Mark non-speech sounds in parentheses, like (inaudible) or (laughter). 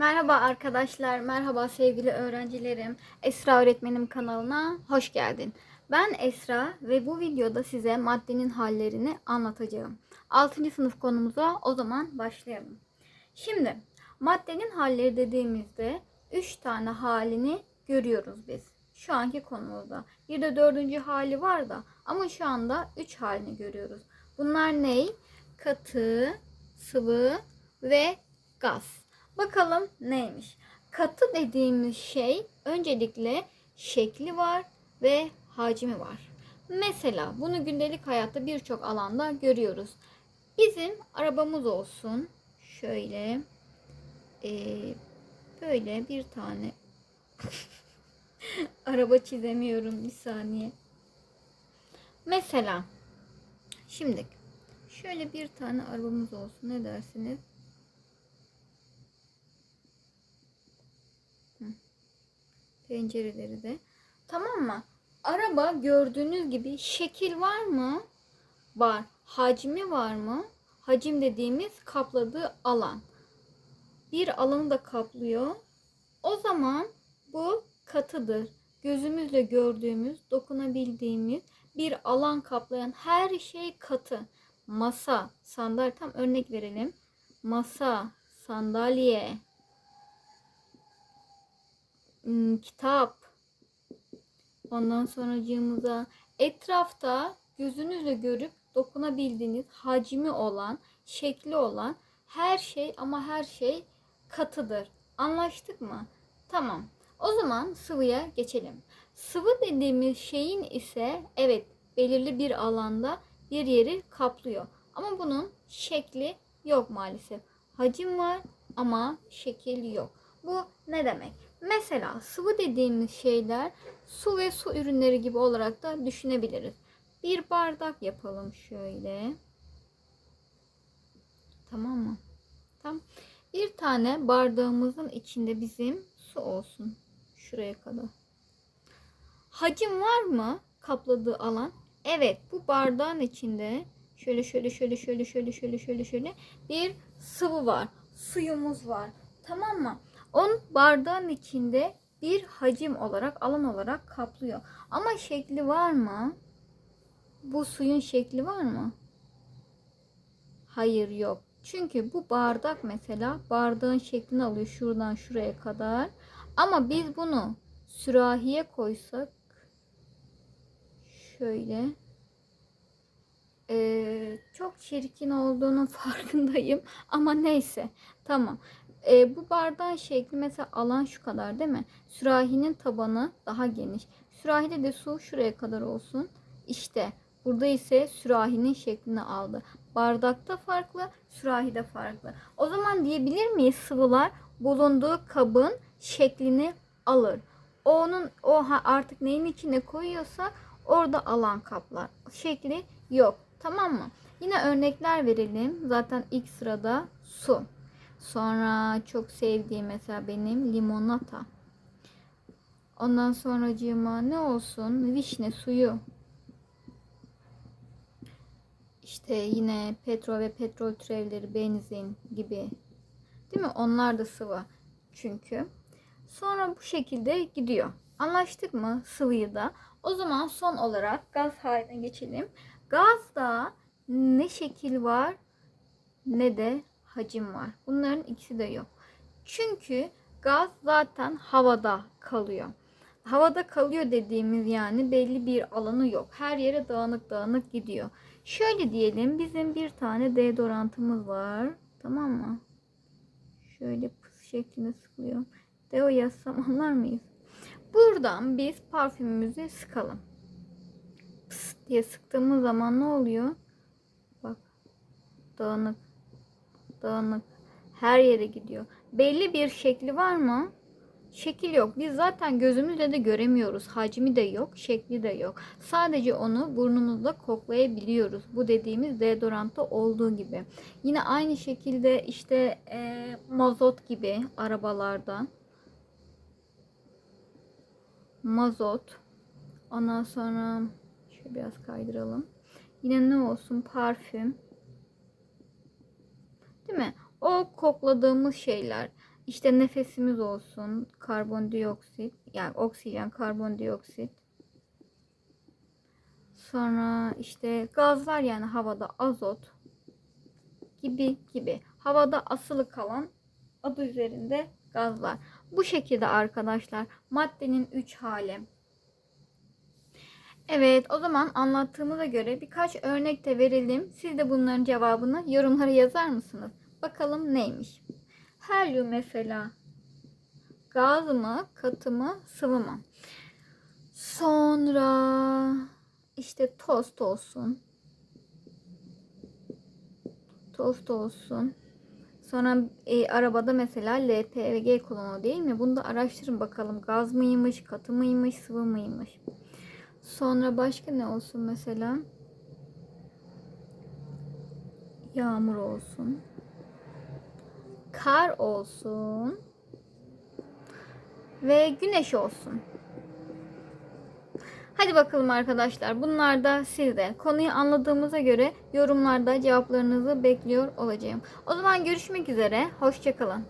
Merhaba arkadaşlar, merhaba sevgili öğrencilerim. Esra Öğretmenim kanalına hoş geldin. Ben Esra ve bu videoda size maddenin hallerini anlatacağım. 6. sınıf konumuza o zaman başlayalım. Şimdi maddenin halleri dediğimizde 3 tane halini görüyoruz biz. Şu anki konumuzda. Bir de dördüncü hali var da ama şu anda 3 halini görüyoruz. Bunlar ney? Katı, sıvı ve gaz. Bakalım neymiş? Katı dediğimiz şey öncelikle şekli var ve hacmi var. Mesela bunu gündelik hayatta birçok alanda görüyoruz. Bizim arabamız olsun. Şöyle eee, böyle bir tane (laughs) araba çizemiyorum bir saniye. Mesela şimdi şöyle bir tane arabamız olsun. Ne dersiniz? Pencereleri de. Tamam mı? Araba gördüğünüz gibi şekil var mı? Var. Hacmi var mı? Hacim dediğimiz kapladığı alan. Bir alanı da kaplıyor. O zaman bu katıdır. Gözümüzle gördüğümüz, dokunabildiğimiz bir alan kaplayan her şey katı. Masa, sandalye tam örnek verelim. Masa, sandalye, hmm, kitap. Ondan sonracığımıza etrafta gözünüzle görüp dokunabildiğiniz hacmi olan, şekli olan her şey ama her şey katıdır. Anlaştık mı? Tamam. O zaman sıvıya geçelim. Sıvı dediğimiz şeyin ise evet belirli bir alanda bir yeri kaplıyor. Ama bunun şekli yok maalesef. Hacim var ama şekil yok. Bu ne demek? Mesela sıvı dediğimiz şeyler su ve su ürünleri gibi olarak da düşünebiliriz. Bir bardak yapalım şöyle. Tamam mı? Tamam. Bir tane bardağımızın içinde bizim su olsun. Şuraya kadar. Hacim var mı kapladığı alan? Evet bu bardağın içinde şöyle şöyle şöyle şöyle şöyle şöyle şöyle şöyle bir sıvı var. Suyumuz var. Tamam mı? Onun bardağın içinde bir hacim olarak alan olarak kaplıyor. Ama şekli var mı? Bu suyun şekli var mı? Hayır yok. Çünkü bu bardak mesela bardağın şeklini alıyor şuradan şuraya kadar. Ama biz bunu sürahiye koysak şöyle ee, çok çirkin olduğunun (laughs) farkındayım ama neyse tamam e, bu bardağın şekli mesela alan şu kadar değil mi? Sürahinin tabanı daha geniş. Sürahide de su şuraya kadar olsun. İşte burada ise sürahinin şeklini aldı. Bardakta farklı, sürahide farklı. O zaman diyebilir miyiz sıvılar bulunduğu kabın şeklini alır. Onun o artık neyin içine koyuyorsa orada alan kaplar. Şekli yok. Tamam mı? Yine örnekler verelim. Zaten ilk sırada su. Sonra çok sevdiğim mesela benim limonata. Ondan sonracığıma ne olsun? Vişne suyu. İşte yine petrol ve petrol türevleri, benzin gibi. Değil mi? Onlar da sıvı. Çünkü. Sonra bu şekilde gidiyor. Anlaştık mı sıvıyı da? O zaman son olarak gaz haline geçelim. Gazda ne şekil var ne de hacim var. Bunların ikisi de yok. Çünkü gaz zaten havada kalıyor. Havada kalıyor dediğimiz yani belli bir alanı yok. Her yere dağınık dağınık gidiyor. Şöyle diyelim bizim bir tane deodorantımız var. Tamam mı? Şöyle pıs şeklinde sıkılıyor. Deo yazsam (laughs) anlar mıyız? Buradan biz parfümümüzü sıkalım. Pıs diye sıktığımız zaman ne oluyor? Bak dağınık dağınık her yere gidiyor. Belli bir şekli var mı? Şekil yok. Biz zaten gözümüzle de göremiyoruz. Hacmi de yok, şekli de yok. Sadece onu burnumuzda koklayabiliyoruz. Bu dediğimiz deodorantta olduğu gibi. Yine aynı şekilde işte e, mazot gibi arabalardan mazot ondan sonra şöyle biraz kaydıralım. Yine ne olsun? Parfüm. Değil mi? O kokladığımız şeyler. İşte nefesimiz olsun. Karbondioksit. Yani oksijen, karbondioksit. Sonra işte gazlar yani havada azot gibi gibi. Havada asılı kalan adı üzerinde gazlar. Bu şekilde arkadaşlar maddenin 3 hali. Evet o zaman anlattığımıza göre birkaç örnek de verelim. Siz de bunların cevabını yorumlara yazar mısınız? Bakalım neymiş? Helyum mesela gaz mı, katı mı, sıvı mı? Sonra işte tost olsun. Tost olsun. Sonra e, arabada mesela LP ve G kolonu değil mi? Bunu da araştırın bakalım. Gaz mıymış, katı mıymış, sıvı mıymış? Sonra başka ne olsun mesela? Yağmur olsun. Kar olsun. Ve güneş olsun. Hadi bakalım arkadaşlar. Bunlar da sizde. Konuyu anladığımıza göre yorumlarda cevaplarınızı bekliyor olacağım. O zaman görüşmek üzere. Hoşçakalın.